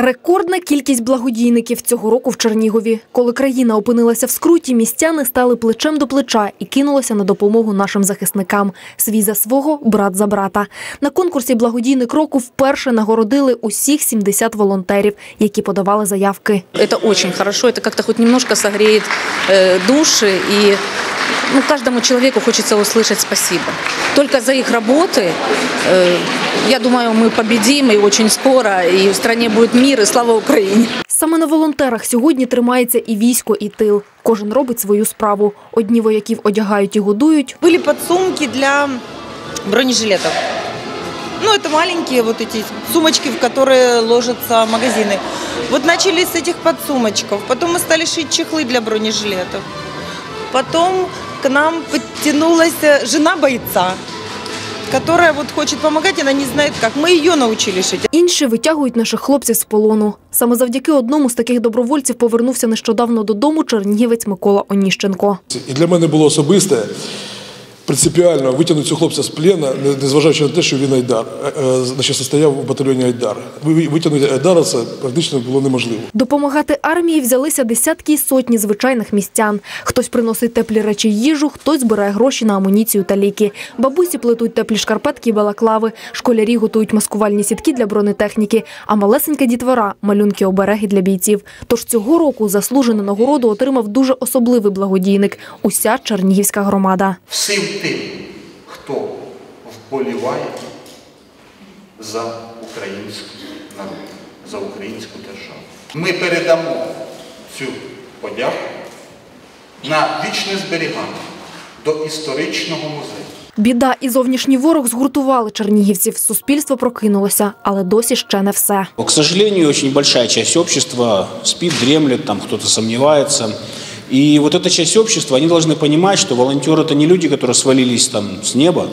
Рекордна кількість благодійників цього року в Чернігові. Коли країна опинилася в скруті, містяни стали плечем до плеча і кинулися на допомогу нашим захисникам. Свій за свого, брат за брата. На конкурсі благодійник року вперше нагородили усіх 70 волонтерів, які подавали заявки. Это очень хорошо, это как-то хоть немножко согреет э, души и ну, каждому человеку хочется услышать спасибо. Только за их работы, э, я думаю, мы победим и очень скоро, и в стране будет мир, и слава Украине. Саме на волонтерах сьогодні тримається і військо, і тил. Кожен робить свою справу. Одні вояків одягають і годують, Были подсумки для бронежилетов. Ну, это маленькие вот эти сумочки, в которые ложатся магазины. Вот начали с этих подсумочков. Потом мы стали шить чехлы для бронежилетов. Потом к нам подтянулась э, жена бойца, которая вот хочет помогать, она не знает как. Мы ее научили шить. Інші витягують наших хлопців з полону. Саме завдяки одному з таких добровольців повернувся нещодавно додому чернігівець Микола Оніщенко. І для мене було особисте принципіально витягнути цього хлопця з плена, не- незважаючи на те, що він Айдар, е, е, значить, стояв у батальйоні Айдар. Ви- Витягнути Айдара це практично було неможливо. Допомагати армії взялися десятки і сотні звичайних містян. Хтось приносить теплі речі їжу, хтось збирає гроші на амуніцію та ліки. Бабусі плетуть теплі шкарпетки і балаклави. Школярі готують маскувальні сітки для бронетехніки, а малесенька дітвора – малюнки обереги для бійців. Тож цього року заслужену нагороду отримав дуже особливий благодійник – уся чернігівська громада. всім тим, хто вболіває за український народ, за українську державу. Ми передамо цю подяку на вічне зберігання до історичного музею. Біда і зовнішній ворог згуртували чернігівців. Суспільство прокинулося, але досі ще не все. К сожалению, очень большая часть общества спит, дремлет, там кто-то сомневается. И вот эта часть общества, они должны понимать, что волонтеры это не люди, которые свалились там с неба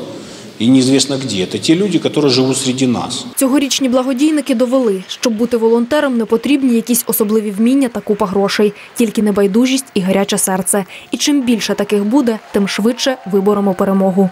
и неизвестно где. Это те люди, которые живут среди нас. Цьогорічні благодійники довели, щоб бути волонтером не потрібні якісь особливі вміння та купа грошей, тільки небайдужість і гаряче серце. І чим більше таких буде, тим швидше виборемо перемогу.